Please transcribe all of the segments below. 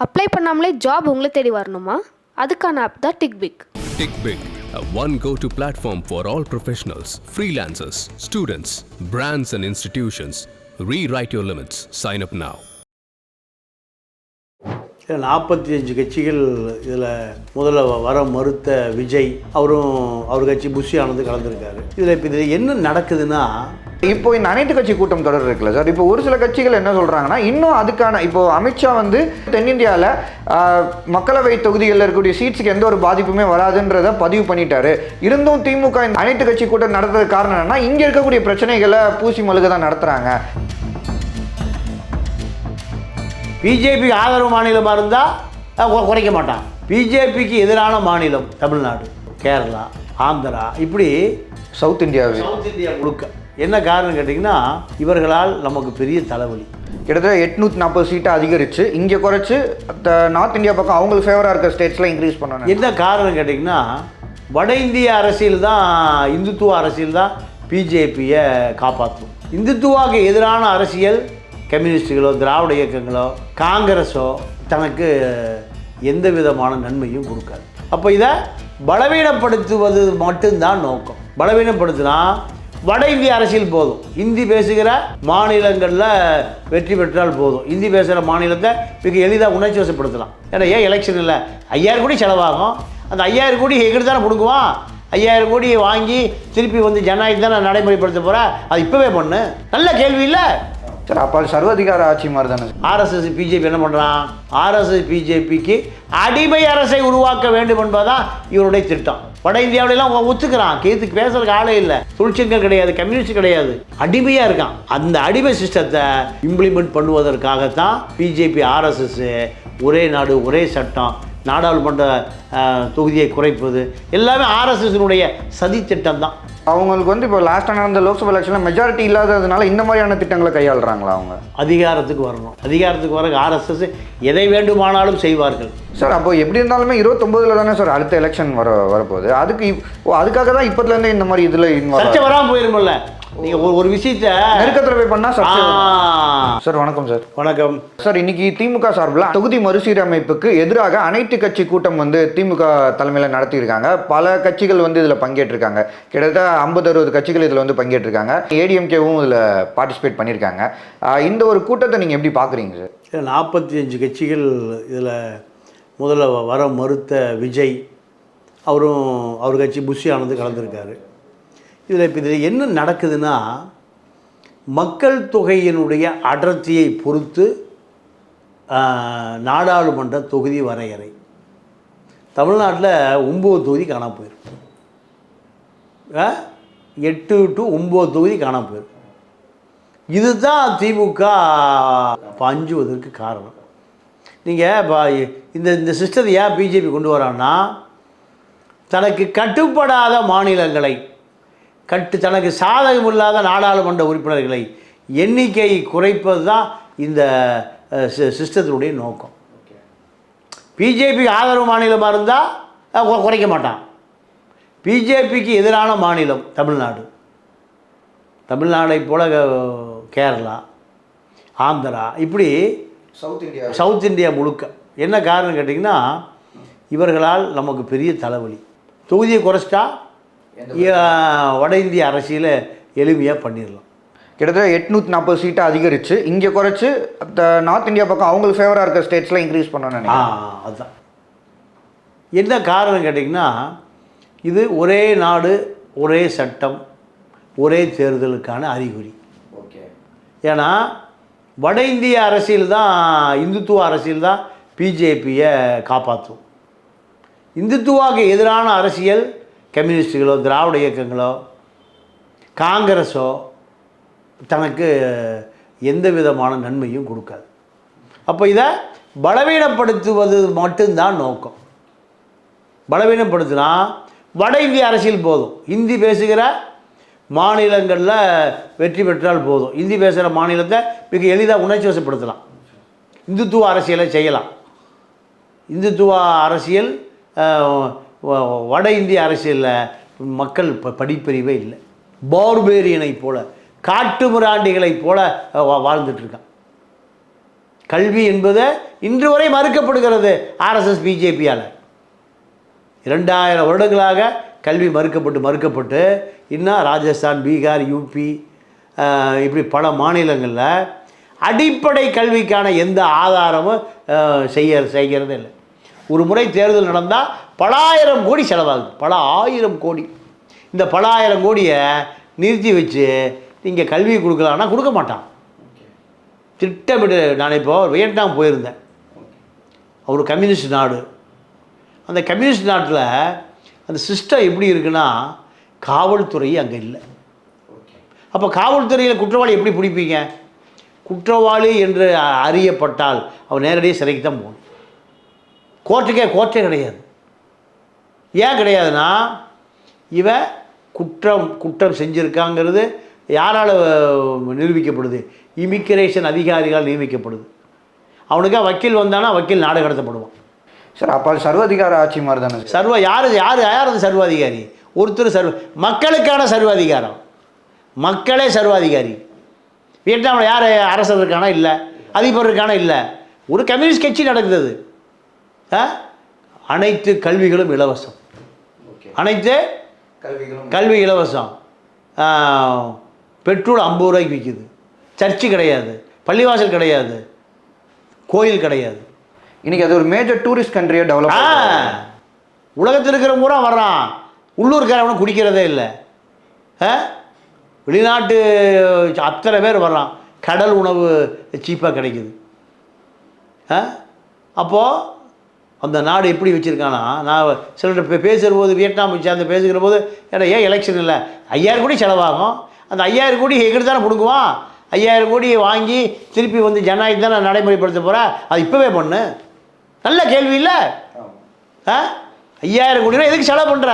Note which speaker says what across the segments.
Speaker 1: Apply பண்ணாமலே job உங்களை தேடி வரணுமா அதுக்கான ஆப் தான் டிக்பிக்
Speaker 2: டிக்பிக் a one go to platform for all professionals, freelancers, students, brands, and institutions. Rewrite your limits. Sign up now.
Speaker 3: நாற்பத்தி அஞ்சு கட்சிகள் இதில் முதல்ல வர மறுத்த விஜய் அவரும் அவர் கட்சி புஷி ஆனந்து கலந்துருக்காரு. இதில் இப்போ இதில் என்ன நடக்குதுன்னா
Speaker 4: இப்போ இந்த அனைத்து கட்சி கூட்டம் தொடர் இருக்குல்ல சார்? இப்போ ஒரு சில கட்சிகள் என்ன சொல்கிறாங்கன்னா இன்னும் அதுக்கான இப்போ அமித்ஷா வந்து தென்னிந்தியாவில் மக்களவை தொகுதிகளில் இருக்கக்கூடிய சீட்ஸுக்கு எந்த ஒரு பாதிப்புமே வராதுன்றத பதிவு பண்ணிட்டாரு. இருந்தும் திமுக இந்த அனைத்து கட்சி கூட்டம் நடத்துறதுக்கு காரணம் என்னன்னா இங்கே இருக்கக்கூடிய பிரச்சனைகளை பூசி மழுக தான் நடத்துகிறாங்க
Speaker 3: பிஜேபிக்கு ஆதரவு மாநிலமாக இருந்தால் குறைக்க மாட்டான். பிஜேபிக்கு எதிரான மாநிலம் தமிழ்நாடு கேரளா ஆந்திரா இப்படி
Speaker 4: சவுத் இந்தியாவில்
Speaker 3: சவுத் இந்தியா முழுக்க. என்ன காரணம் கேட்டிங்கன்னா இவர்களால் நமக்கு பெரிய தலைவலி.
Speaker 4: கிட்டத்தட்ட எட்நூத்தி நாற்பது சீட்டை அதிகரிச்சு இங்கே குறைச்சு நார்த் இந்தியா பக்கம் அவங்களுக்கு ஃபேவராக இருக்க ஸ்டேட்ஸ்லாம் இன்க்ரீஸ் பண்ணணும்.
Speaker 3: என்ன காரணம் கேட்டிங்கன்னா வட இந்திய அரசியல் தான் இந்துத்துவ அரசியல் தான் பிஜேபியை காப்பாற்றும். இந்துத்துவாக்கு எதிரான அரசியல் கம்யூனிஸ்டுகளோ திராவிட இயக்கங்களோ காங்கிரஸோ தனக்கு எந்த விதமான நன்மையும் கொடுக்காது. அப்போ இதை பலவீனப்படுத்துவது மட்டும்தான் நோக்கம். பலவீனப்படுத்தினா வட இந்திய அரசியல் போதும். இந்தி பேசுகிற மாநிலங்களில் வெற்றி பெற்றால் போதும். இந்தி பேசுகிற மாநிலத்தை மிக எளிதாக உணர்ச்சி வசப்படுத்தலாம் ஏன்னா ஏன் எலெக்ஷன் இல்லை? ஐயாயிரம் கோடி செலவாகும். அந்த ஐயாயிரம் கோடி எங்கிட்டு தானே கொடுக்குவான் ஐயாயிரம் கோடி வாங்கி திருப்பி வந்து ஜனநாயகம் தானே நடைமுறைப்படுத்த போகிறேன் அது இப்போவே பண்ணு. நல்ல கேள்வி இல்லை?
Speaker 4: சார் அப்போ சர்வதிகார ஆட்சி மாதிரி தானே
Speaker 3: ஆர்எஸ்எஸ் பிஜேபி என்ன பண்ணுறான் ஆர்எஸ்எஸ் பிஜேபிக்கு அடிமை அரசை உருவாக்க வேண்டும் என்பதுதான் இவருடைய திட்டம். வட இந்தியாவிலலாம் ஒத்துக்கிறான். கேத்துக்கு பேசுறதுக்கு ஆளே இல்லை. தொழிற்சங்கம் கிடையாது கம்யூனிஸ்ட் கிடையாது. அடிமையாக இருக்கான். அந்த அடிமை சிஸ்டத்தை இம்ப்ளிமெண்ட் பண்ணுவதற்காகத்தான் பிஜேபி ஆர்எஸ்எஸ் ஒரே நாடு ஒரே சட்டம் நாடாளுமன்ற தொகுதியை குறைப்பது. எல்லாமே ஆர்எஸ்எஸ்னுடைய சதி திட்டம் தான்
Speaker 4: அவங்களுக்கு வந்து இப்போ லாஸ்ட்டாக நடந்த லோக்சபா எலெக்ஷனில் மெஜாரிட்டி இல்லாததுனால இந்த மாதிரியான திட்டங்களை கையாளுறாங்களா அவங்க?
Speaker 3: அதிகாரத்துக்கு வரணும். அதிகாரத்துக்கு வர ஆர்எஸ்எஸ் எதை வேண்டுமானாலும் செய்வார்கள்.
Speaker 4: சார் அப்போ எப்படி இருந்தாலுமே இருபத்தொம்பதுல தானே சார் அடுத்த எலெக்ஷன் வர வரப்போகுது. அதுக்கு அதுக்காக தான் இப்போதுலேருந்து இந்த மாதிரி இதில்
Speaker 3: சர்ச்சை வராமல் போயிருமில்ல? நீங்கள் ஒரு ஒரு விஷயத்த
Speaker 4: நெருக்கத்தில் போய் பண்ணால்
Speaker 3: ஆ,
Speaker 4: சார் வணக்கம் சார்.
Speaker 3: வணக்கம்.
Speaker 4: சார் இன்னைக்கு திமுக சார்பில் தொகுதி மறுசீரமைப்புக்கு எதிராக அனைத்து கட்சி கூட்டம் வந்து திமுக தலைமையில் நடத்தியிருக்காங்க. பல கட்சிகள் வந்து இதில் பங்கேற்றிருக்காங்க. கிட்டத்தட்ட ஐம்பது அறுபது கட்சிகள் இதில் வந்து பங்கேற்றிருக்காங்க. ஏடிஎம்கேவும் இதில் பார்ட்டிசிபேட் பண்ணியிருக்காங்க. இந்த ஒரு கூட்டத்தை நீங்கள் எப்படி பார்க்குறீங்க சார்?
Speaker 3: நாற்பத்தி அஞ்சு கட்சிகள் இதில் முதல்ல வர மறுத்த விஜய் அவரும் அவர் கட்சி புஷி ஆனந்து கலந்துருக்காரு. இதில் இப்போ இதில் என்ன நடக்குதுன்னா மக்கள் தொகையினுடைய அடர்த்தியை பொறுத்து நாடாளுமன்ற தொகுதி வரையறை. தமிழ்நாட்டில் ஒம்பது தொகுதி காணாமல் போயிருக்கு எட்டு டு ஒம்பது தொகுதி காணாமல் போயிருக்கு இதுதான் திமுக பஞ்சுவதற்கு காரணம். நீங்கள் இந்த இந்த சிஸ்டத்தை ஏன் பிஜேபி கொண்டு வரான்னா தனக்கு கட்டுப்படாத மாநிலங்களை கட்டு தனக்கு சாதகமில்லாத நாடாளுமன்ற உறுப்பினர்களை எண்ணிக்கை குறைப்பது தான் இந்த சிஸ்டத்தினுடைய நோக்கம். பிஜேபிக்கு ஆதரவு மாநிலமாக இருந்தால் குறைக்க மாட்டான். பிஜேபிக்கு எதிரான மாநிலம் தமிழ்நாடு. தமிழ்நாடை போல கேரளா ஆந்திரா இப்படி
Speaker 4: சவுத் இந்தியா.
Speaker 3: சவுத் இந்தியா முழுக்க. என்ன காரணம் கேட்டிங்கன்னா இவர்களால் நமக்கு பெரிய தலைவலி. தொகுதியை குறைச்சிட்டா வட இந்திய அரசியலை எளிமையாக பண்ணிடலாம்
Speaker 4: கிட்டத்தட்ட எட்நூத்தி நாற்பது சீட்டை அதிகரிச்சு இங்கே குறைச்சு நார்த் இந்தியா பக்கம் அவங்களுக்கு ஃபேவராக இருக்க ஸ்டேட்ஸ்லாம் இன்க்ரீஸ் நினைக்கிறேன்.
Speaker 3: அதுதான். என்ன காரணம் கேட்டிங்கன்னா இது ஒரே நாடு ஒரே சட்டம் ஒரே தேர்தலுக்கான அறிகுறி.
Speaker 4: ஓகே.
Speaker 3: ஏன்னா வட இந்திய அரசியல் தான் இந்துத்துவ அரசியல் தான் பிஜேபியை காப்பாற்றும். இந்துத்துவாக்கு எதிரான அரசியல் கம்யூனிஸ்டுகளோ திராவிட இயக்கங்களோ காங்கிரஸோ தனக்கு எந்த விதமான நன்மையும் கொடுக்காது. அப்போ இதை பலவீனப்படுத்துவது மட்டும்தான் நோக்கம். பலவீனப்படுத்தினா வட இந்திய அரசியல் போதும். இந்தி பேசுகிற மாநிலங்களில் வெற்றி பெற்றால் போதும். இந்தி பேசுகிற மாநிலத்தை மிக எளிதாக உணர்ச்சி வசப்படுத்தலாம் இந்துத்துவ அரசியலை செய்யலாம். இந்துத்துவ அரசியல் வட இந்திய அரசியலில் மக்கள் ப படிப்பறிவே இல்லை. பார்பேரியனை போல காட்டு மிராண்டிகளைப் போல வாழ்ந்துட்டுருக்கான் வா- கல்வி என்பது இன்று வரை மறுக்கப்படுகிறது ஆர்எஸ்எஸ் பிஜேபியால் இரண்டாயிரம் வருடங்களாக கல்வி மறுக்கப்பட்டு மறுக்கப்பட்டு இன்னும் ராஜஸ்தான் பீகார் யூபி இப்படி பல மாநிலங்களில் அடிப்படை கல்விக்கான எந்த ஆதாரமும் செய்ய செய்கிறது இல்லை. ஒரு முறை தேர்தல் நடந்தால் பல ஆயிரம் கோடி செலவாகுது. பல ஆயிரம் கோடி. இந்த பல ஆயிரம் கோடியை நிறுத்தி வச்சு நீங்கள் கல்வி கொடுக்கலான்னா கொடுக்க மாட்டான். திட்டமிட்டு நான் இப்போ வியட்நாம் போயிருந்தேன். ஒரு கம்யூனிஸ்ட் நாடு. அந்த கம்யூனிஸ்ட் நாட்டில் அந்த சிஸ்டம் எப்படி இருக்குன்னா காவல்துறை அங்கே இல்லை. அப்போ காவல்துறையில் குற்றவாளி எப்படி பிடிப்பீங்க? குற்றவாளி என்று அ- அறியப்பட்டால் அவன் நேரடியாக சிறைக்கு தான் போகணும். கோர்ட்டுக்கே கோர்ட்டே கிடையாது. ஏன் கிடையாதுன்னா இவன் குற்றம் குற்றம் செஞ்சுருக்காங்கிறது யாரால் நிரூபிக்கப்படுது? இமிக்ரேஷன் அதிகாரிகளால் நியமிக்கப்படுது அவனுக்கா வக்கீல் வந்தானா வக்கீல் நாடு கடத்தப்படுவான்.
Speaker 4: சார் அப்போ சர்வாதிகார ஆட்சி மாதிரி தானே சார்?
Speaker 3: சர்வ யார் யார் யார் அது சர்வாதிகாரி? ஒருத்தர் சர்வ மக்களுக்கான சர்வாதிகாரம். மக்களே சர்வாதிகாரி. வியட்நாமில் யார் அரசர் இருக்கானா? இல்லை. அதிபர் இருக்கானா? இல்லை. ஒரு கம்யூனிஸ்ட் கட்சி நடக்குது? அனைத்து கல்விகளும் இலவசம். அனைத்து கல்வி இலவசம். பெட்ரோல் ஐம்பது ரூபாய்க்கு விற்கிது சர்ச்சு கிடையாது. பள்ளிவாசல் கிடையாது. கோயில் கிடையாது.
Speaker 4: இன்னைக்கு அது ஒரு மேஜர் டூரிஸ்ட் கண்ட்ரியாக டெவலப்
Speaker 3: உலகத்தில் இருக்கிற பூரா வர்றான். உள்ளூர்காரவனும் குடிக்கிறதே இல்லை. வெளிநாட்டு அத்தனை பேர் வர்றான். கடல் உணவு சீப்பாக கிடைக்குது. அப்போது அந்த நாடு எப்படி வச்சுருக்கானா? நான் சிலர்கிட்ட பேசுகிற போது வியட்நாம் சேர்ந்து பேசுகிற போது ஏன்னா ஏன் எலெக்ஷன் இல்லை? ஐயாயிரம் கோடி செலவாகும். அந்த ஐயாயிரம் கோடி எங்கிட்ட தானே பிடுங்குவான்? ஐயாயிரம் கோடி வாங்கி திருப்பி வந்து ஜனநாயகம் தானே நடைமுறைப்படுத்த போகிறேன் அது இப்போவே பண்ணு. நல்ல கேள்வி இல்லை? ஆ? ஐயாயிரம் கோடி எதுக்கு செலவு பண்ணுற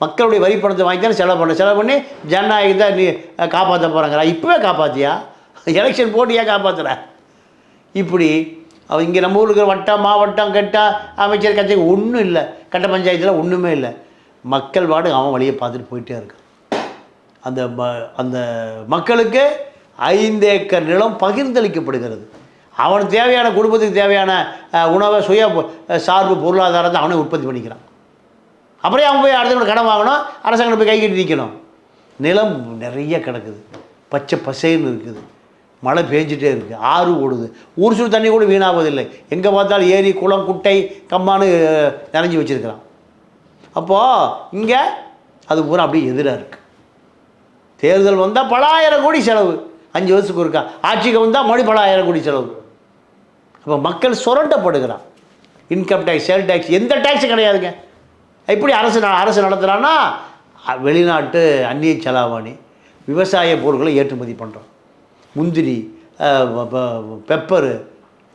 Speaker 3: மக்களுடைய வரி பணத்தை வாங்கி தானே செலவு பண்ண செலவு பண்ணி ஜனநாயகத்தை நீ காப்பாற்ற போகிறாங்கிறா இப்போவே காப்பாற்றியா எலெக்ஷன் போட்டு ஏன் காப்பாற்றுற இப்படி அவள் இங்கே நம்ம ஊரில் இருக்கிற வட்டம் மாவட்டம் கெட்டால் அமைச்சர் கட்சி ஒன்றும் இல்லை. கட்ட பஞ்சாயத்தில் ஒன்றுமே இல்லை. மக்கள் பாடு அவன் வழியை பார்த்துட்டு போயிட்டே இருக்கான். அந்த ம அந்த மக்களுக்கு ஐந்து ஏக்கர் நிலம் பகிர்ந்தளிக்கப்படுகிறது. அவனுக்கு தேவையான குடும்பத்துக்கு தேவையான உணவை சுய சார்பு பொருளாதாரத்தை அவனே உற்பத்தி பண்ணிக்கிறான். அப்படியே அவன் போய் அடுத்தவங்க கடன் வாங்கணும் அரசாங்கம் போய் கை கட்டி நிற்கணும் நிலம் நிறைய கிடக்குது. பச்சை பசைன்னு இருக்குது. மழை பேஞ்சிட்டே இருக்குது ஆறு ஓடுது. ஊர் சுடு தண்ணி கூட வீணாவதில்லை. எங்கே பார்த்தாலும் ஏரி குளம் குட்டை கம்மான்னு நிறைஞ்சி வச்சுருக்கிறான். அப்போது இங்கே அது பூரா அப்படியே எதிராக இருக்குது தேர்தல் வந்தால் பலாயிரம் கோடி செலவு. அஞ்சு வருஷத்துக்கு ஒருக்கா. ஆட்சிக்கு வந்தால் மறுபடி பலாயிரம் கோடி செலவு. அப்போ மக்கள் சுரண்டப்படுகிறான். இன்கம் டேக்ஸ் சேல் டேக்ஸ் எந்த டேக்ஸும் கிடையாதுங்க. எப்படி அரசு அரசு நடத்துகிறான்னா வெளிநாட்டு அந்நிய செலாவணி விவசாய பொருட்களை ஏற்றுமதி பண்ணுறோம் முந்திரி பெப்பரு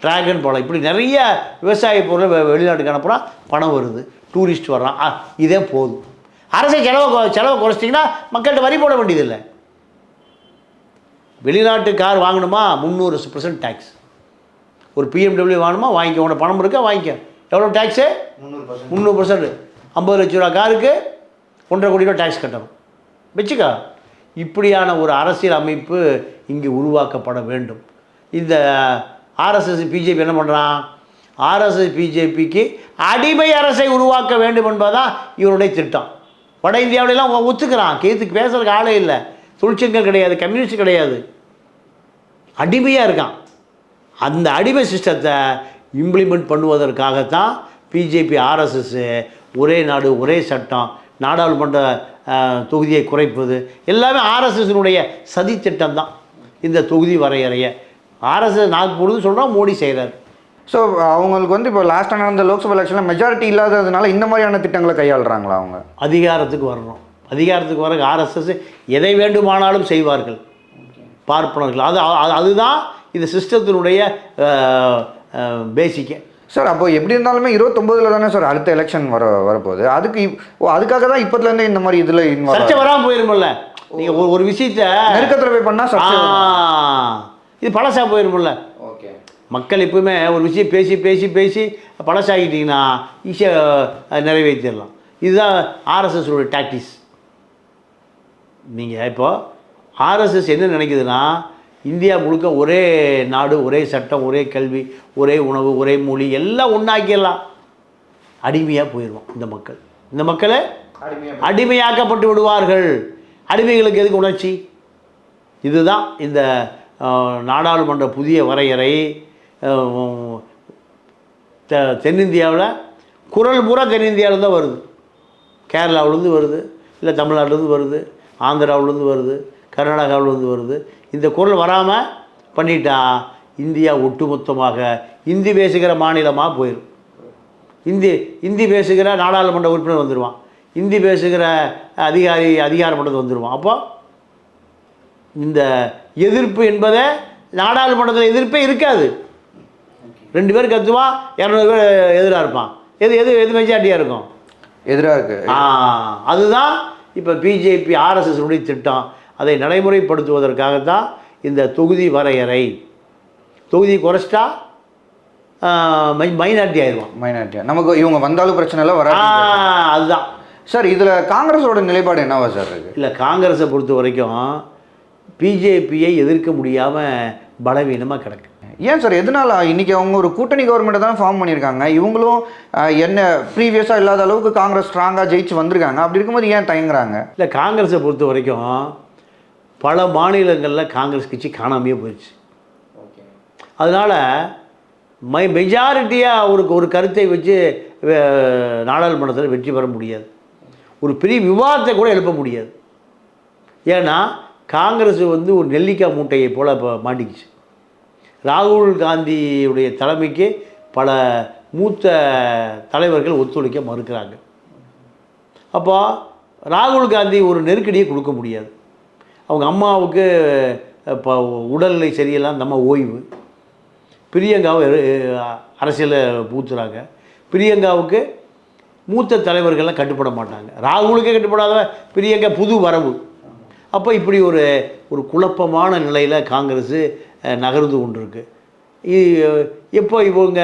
Speaker 3: ட்ராகன் பழம் இப்படி நிறைய விவசாய பொருள் வெ- வெளிநாட்டுக்கு அனுப்புகிறோம் பணம் வருது. டூரிஸ்ட் வர்றான். ஆ, இதே போதும். அரசை செலவை கொ- செலவை குறைச்சிட்டிங்கன்னா மக்கள்கிட்ட வரி போட வேண்டியதில்லை. வெளிநாட்டு கார் வாங்கணுமா? முந்நூறு பர்சன்ட் டேக்ஸ் ஒரு பிஎம்டபிள்யூ வாங்கணுமா? வாங்கிக்க. உனக்கு பணம் இருக்கா? வாங்கிக்க. எவ்வளோ டேக்ஸு முந்நூறு பர்சன்ட் ஐம்பது லட்ச ரூபா காருக்கு ஒன்றரை கோடி ரூபா டேக்ஸ் கட்டணும். வச்சுக்கா. இப்படியான ஒரு அரசியல் அமைப்பு இங்கு உருவாக்கப்பட வேண்டும். இந்த ஆர்எஸ்எஸ் பிஜேபி என்ன பண்ணுறான் ஆர்எஸ்எஸ் பிஜேபிக்கு அடிமை அரசை உருவாக்க வேண்டும் என்பதுதான் இவருடைய திட்டம். வட இந்தியாவிலலாம் ஒத்துக்கிறான். கேத்துக்கு பேசுறதுக்கு ஆளே இல்லை. தொழிற்சங்கம் கிடையாது கம்யூனிஸ்ட் கிடையாது. அடிமையாக இருக்கான். அந்த அடிமை சிஸ்டத்தை இம்ப்ளிமெண்ட் பண்ணுவதற்காகத்தான் பிஜேபி ஆர்எஸ்எஸ் ஒரே நாடு ஒரே சட்டம் நாடாளுமன்ற தொகுதியை குறைப்பது. எல்லாமே ஆர்எஸ்எஸ்னுடைய சதி திட்டம் தான் இந்த தொகுதி வரையறைய. ஆர்எஸ்எஸ் நாக்பூர்னு சொல்கிறோம் மோடி செய்கிறார்
Speaker 4: ஸோ அவங்களுக்கு வந்து இப்போ லாஸ்ட்டாக நடந்த லோக்சபா எலெக்ஷனில் மெஜாரிட்டி இல்லாததுனால இந்த மாதிரியான திட்டங்களை கையாளுறாங்களா அவங்க?
Speaker 3: அதிகாரத்துக்கு வரணும். அதிகாரத்துக்கு வர ஆர்எஸ்எஸ் எதை வேண்டுமானாலும் செய்வார்கள். பார்ப்பனர்கள். அது அது- அதுதான் இந்த சிஸ்டத்தினுடைய பேசிக்கே
Speaker 4: சார் அப்போ எப்படி இருந்தாலுமே இருபத்தொம்போதுல தானே சார் அடுத்த எலெக்ஷன் வர வரப்போகுது. அதுக்கு ஓ அதுக்காக தான் இப்போத்துலேருந்து இந்த மாதிரி இதில்
Speaker 3: சர்ச்சை வராமல் போயிருமில்ல? நீங்கள் ஒரு ஒரு விஷயத்த
Speaker 4: நெருக்கத்தில் போய்.
Speaker 3: ஆ, இது பழசா போயிருமில்ல.
Speaker 4: ஓகே.
Speaker 3: மக்கள் எப்பவுமே ஒரு விஷயம் பேசி பேசி பேசி பழசாகிட்டிங்கன்னா ஈஸியாக நிறைவேற்றிடலாம். இதுதான் ஆர்எஸ்எஸோட டாக்டிஸ் நீங்கள் இப்போ ஆர்எஸ்எஸ் என்ன நினைக்குதுன்னா இந்தியா முழுக்க ஒரே நாடு ஒரே சட்டம் ஒரே கல்வி ஒரே உணவு ஒரே மொழி எல்லாம் ஒன்றாக்கிடலாம் அடிமையாக போயிடுவோம் இந்த மக்கள். இந்த மக்களை அடிமையாக்கப்பட்டு விடுவார்கள். அடிமைகளுக்கு எதுக்கு உணர்ச்சி? இதுதான் இந்த நாடாளுமன்ற புதிய வரையறை. தெ- தென்னிந்தியாவில் குரல் பூரா தென்னிந்தியாவில் தான் வருது. கேரளாவிலேருந்து வருது இல்லை தமிழ்நாட்டிலேருந்து வருது ஆந்திராவிலேருந்து வருது கர்நாடகாவிலேருந்து வருது. இந்த குரல் வராமல் பண்ணிட்டா இந்தியா ஒட்டுமொத்தமாக இந்தி பேசுகிற மாநிலமாக போயிடும் இந்தி இந்தி பேசுகிற நாடாளுமன்ற உறுப்பினர் வந்துடுவான் இந்தி பேசுகிற அதிகாரி அதிகாரமன்றத்து வந்துடுவான் அப்போ இந்த எதிர்ப்பு என்பதை நாடாளுமன்றத்தில் எதிர்ப்பே இருக்காது. ரெண்டு பேர் கத்துவான் இரநூறு பேர் எதிராக இருப்பான். எது எது எது மெஜாரிட்டியாக இருக்கும்?
Speaker 4: எதிராக இருக்கு.
Speaker 3: ஆ, அதுதான் இப்போ பிஜேபி ஆர்எஸ்எஸ்னுடைய திட்டம். அதை நடைமுறைப்படுத்துவதற்காகத்தான் இந்த தொகுதி வரையறை. தொகுதி குறைச்சிட்டா மை மைனாரிட்டி ஆயிடுவான்.
Speaker 4: மைனாரிட்டியா நமக்கு இவங்க வந்தாலும் பிரச்சனை இல்லை
Speaker 3: ஆ,
Speaker 4: வராது
Speaker 3: அதுதான்.
Speaker 4: சார் இதுல காங்கிரஸோட நிலைப்பாடு என்னவா சார் இருக்கு?
Speaker 3: இல்லை காங்கிரஸை பொறுத்த வரைக்கும் பிஜேபியை எதிர்க்க முடியாமல் பலவீனமாக கிடக்கு.
Speaker 4: ஏன் சார் எதனால? இன்னைக்கு அவங்க ஒரு கூட்டணி கவர்மெண்ட்டை தான் ஃபார்ம் பண்ணியிருக்காங்க. இவங்களும் என்ன ப்ரீவியஸாக இல்லாத அளவுக்கு காங்கிரஸ் ஸ்ட்ராங்காக ஜெயிச்சு வந்திருக்காங்க. அப்படி இருக்கும்போது ஏன் தயங்குறாங்க?
Speaker 3: இல்லை காங்கிரஸை பொறுத்த வரைக்கும் பல மாநிலங்களில் காங்கிரஸ் கட்சி காணாமையே போயிடுச்சு அதனால் மை மெஜாரிட்டியாக அவருக்கு ஒரு கருத்தை வச்சு நாடாளுமன்றத்தில் வெற்றி பெற முடியாது. ஒரு பெரிய விவாதத்தை கூட எழுப்ப முடியாது. ஏன்னா காங்கிரஸ் வந்து ஒரு நெல்லிக்காய் மூட்டையை போல் இப்போ மாட்டிக்கிச்சு. ராகுல் காந்தியுடைய தலைமைக்கு பல மூத்த தலைவர்கள் ஒத்துழைக்க மறுக்கிறாங்க. அப்போ ராகுல் காந்தி ஒரு நெருக்கடியை கொடுக்க முடியாது. அவங்க அம்மாவுக்கு இப்போ உடல்நிலை சரியெல்லாம் நம்ம ஓய்வு. பிரியங்காவை அரசியலில் பூத்துறாங்க பிரியங்காவுக்கு மூத்த தலைவர்கள்லாம் கட்டுப்பட மாட்டாங்க. ராகுலுக்கே கட்டுப்படாத பெரியங்க புது வரவு. அப்போ இப்படி ஒரு ஒரு குழப்பமான நிலையில் காங்கிரஸ் நகர்ந்து கொண்டிருக்கு. இப்போ எப்போ இவங்க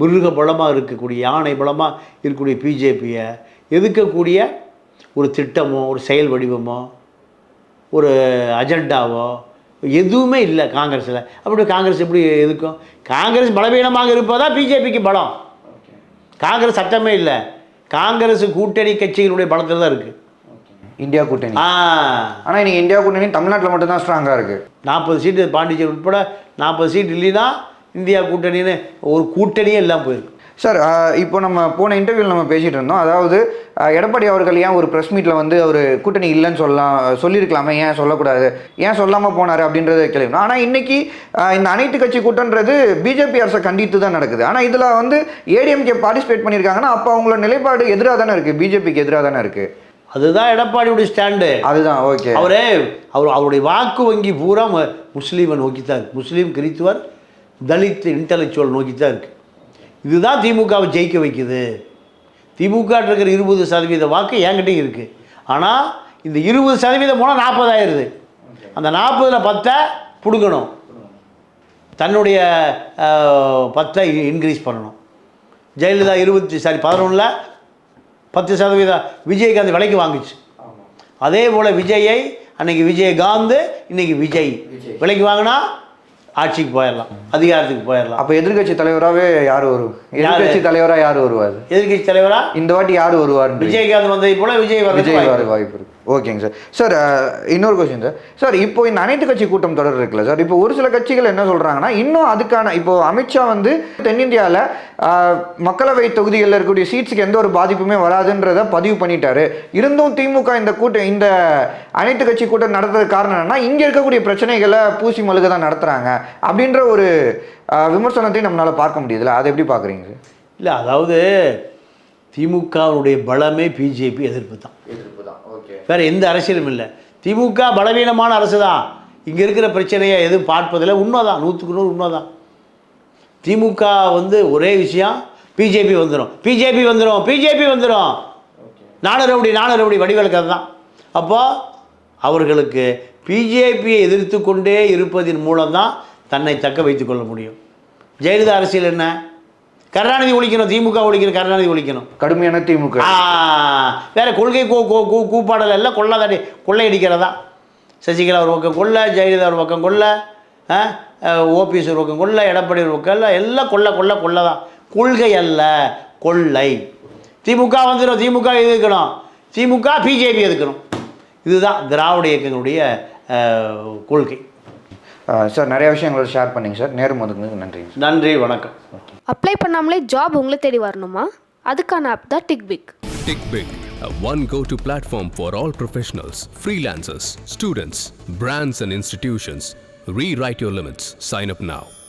Speaker 3: மிருக பலமாக இருக்கக்கூடிய யானை பலமாக இருக்கக்கூடிய பிஜேபியை எதிர்க்கக்கூடிய ஒரு திட்டமோ ஒரு செயல் வடிவமோ ஒரு அஜெண்டாவோ எதுவுமே இல்லை காங்கிரஸில். அப்படி காங்கிரஸ் எப்படி எதுக்கும் காங்கிரஸ் பலவீனமாக இருப்பதா பிஜேபிக்கு பலம்? காங்கிரஸ் சட்டமே இல்லை. காங்கிரஸ் கூட்டணி கட்சிகளுடைய பலத்தில் தான் இருக்குது
Speaker 4: இந்தியா கூட்டணி. ஆனால் இன்னைக்கு இந்தியா கூட்டணி தமிழ்நாட்டில் மட்டும்தான் ஸ்ட்ராங்காக இருக்கு.
Speaker 3: நாற்பது சீட்டு பாண்டிச்சேரி உட்பட நாற்பது சீட் இல்லைன்னா இந்தியா கூட்டணின்னு ஒரு கூட்டணியே எல்லாம் போயிருக்கு.
Speaker 4: சார் இப்போ நம்ம போன இன்டர்வியூவில் நம்ம பேசிகிட்டு இருந்தோம். அதாவது எடப்பாடி அவர்கள் ஏன் ஒரு ப்ரெஸ் மீட்டில் வந்து அவர் கூட்டணி இல்லைன்னு சொல்லலாம் சொல்லியிருக்கலாமே ஏன் சொல்லக்கூடாது? ஏன் சொல்லாமல் போனார் அப்படின்றத கேள்வி ஆனால் இன்னைக்கு ஆஹ் இந்த அனைத்து கட்சி கூட்டன்றது பிஜேபி அரசை கண்டித்து தான் நடக்குது. ஆனால் இதில் வந்து ஏடிஎம்கே பார்ட்டிசிபேட் பண்ணியிருக்காங்கன்னா அப்போ அவங்களோட நிலைப்பாடு எதிராக தானே இருக்குது பிஜேபிக்கு எதிராக தானே இருக்குது
Speaker 3: அதுதான் எடப்பாடியுடைய ஸ்டாண்டு
Speaker 4: அதுதான் ஓகே
Speaker 3: அவரே அவர் அவருடைய வாக்கு வங்கி பூரா முஸ்லீமை நோக்கி தான் இருக்கு. முஸ்லீம் கிறித்துவர் தலித் இன்டலெக்சுவல் நோக்கி தான் இருக்கு. இதுதான் திமுகவை ஜெயிக்க வைக்குது. திமுக இருக்கிற இருபது சதவீத வாக்கு என்கிட்டயும் இருக்குது ஆனால் இந்த இருபது சதவீதம் போனால் நாற்பதாயிருது அந்த நாற்பதில் பத்தை பிடுங்கணும். தன்னுடைய பத்தை இன்க்ரீஸ் பண்ணணும். ஜெயலலிதா இருபத்தி சாரி பதினொன்றில் பத்து சதவீதம் விஜயகாந்த் விலைக்கு வாங்குச்சு. அதே போல் விஜயை அன்னைக்கு விஜயகாந்த் இன்னைக்கு விஜய். விலைக்கு வாங்கினா ஆட்சிக்கு போயிடலாம் அதிகாரத்துக்கு போயிடலாம்.
Speaker 4: அப்போ எதிர்க்கட்சி தலைவராகவே யார் வரும் எதிர்க்கட்சி தலைவராக யார் வருவார்?
Speaker 3: எதிர்கட்சி தலைவரா?
Speaker 4: இந்த வாட்டி யார் வருவார்
Speaker 3: விஜயகாந்த் வந்ததை போல விஜய்
Speaker 4: விஜய்
Speaker 3: வர
Speaker 4: வாய்ப்பு இருக்கு. ஓகேங்க சார். சார் இன்னொரு கொஸ்டின் சார். சார் இப்போ இந்த அனைத்து கட்சி கூட்டம் தொடர் இருக்குல்ல சார் இப்போ ஒரு சில கட்சிகள் என்ன சொல்கிறாங்கன்னா இன்னும் அதுக்கான இப்போ அமித்ஷா வந்து தென்னிந்தியாவில் மக்களவை தொகுதிகளில் இருக்கக்கூடிய சீட்ஸுக்கு எந்த ஒரு பாதிப்புமே வராதுன்றத பதிவு பண்ணிட்டாரு. இருந்தும் திமுக இந்த கூட்டம் இந்த அனைத்து கட்சி கூட்டம் நடத்துறதுக்கு காரணம் என்னன்னா இங்கே இருக்கக்கூடிய பிரச்சனைகளை பூசி மழுக தான் நடத்துகிறாங்க அப்படின்ற ஒரு விமர்சனத்தையும் நம்மளால் பார்க்க முடியுதுல்ல. அதை எப்படி பார்க்குறீங்க சார்?
Speaker 3: இல்லை அதாவது திமுகவுடைய பலமே பிஜேபி எதிர்ப்பு தான்.
Speaker 4: எதிர்ப்பு தான். ஓகே.
Speaker 3: வேறு எந்த அரசியலும் இல்லை. திமுக பலவீனமான அரசு தான் இங்கே இருக்கிற பிரச்சனையை எதுவும் பார்ப்பதில் உண்மைதான். நூற்றுக்கு நூறு உண்மைதான். திமுக வந்து ஒரே விஷயம் பிஜேபி வந்துடும் பிஜேபி வந்துடும் பிஜேபி வந்துடும் நானூறு ரவுடி நானூறு ரவுடி தான் அப்போது அவர்களுக்கு பிஜேபியை எதிர்த்து கொண்டே இருப்பதன் மூலம்தான் தன்னை தக்க வைத்துக் கொள்ள முடியும். ஜெயலலிதா அரசியல் என்ன? கருணாநிதி ஒழிக்கணும் திமுக ஒழிக்கணும் கருணாநிதி ஒழிக்கணும்.
Speaker 4: கடுமையான திமுக.
Speaker 3: வேற கொள்கை கூ கூ கூப்பாடல் எல்லாம் கொள்ளாதாடி கொள்ளையடிக்கிறதா? சசிகலா ஒரு பக்கம் கொள்ள ஜெயலலிதா ஒரு பக்கம் கொள்ள ஓபிஎஸ் ஒரு பக்கம் கொள்ள எடப்பாடி ஒரு பக்கம் இல்லை எல்லாம் கொள்ள கொள்ள கொள்ள தான் கொள்கை அல்ல கொள்ளை. திமுக வந்துடும் திமுக எதிர்க்கணும் திமுக பிஜேபி எதுக்கணும்? இதுதான் திராவிட இயக்கங்களுடைய கொள்கை.
Speaker 4: சார் நிறைய விஷயங்களை ஷேர் பண்ணிங்க சார். நேரம் ஒதுக்குனதுக்கு நன்றி
Speaker 3: நன்றி வணக்கம்.
Speaker 1: அப்ளை பண்ணாமலே ஜாப் உங்களை தேடி வரணுமா அதுக்கான ஆப் தான் tick big
Speaker 2: TickBig, a one go to platform for all professionals, freelancers, students, brands, and institutions. Rewrite your limits. Sign up now.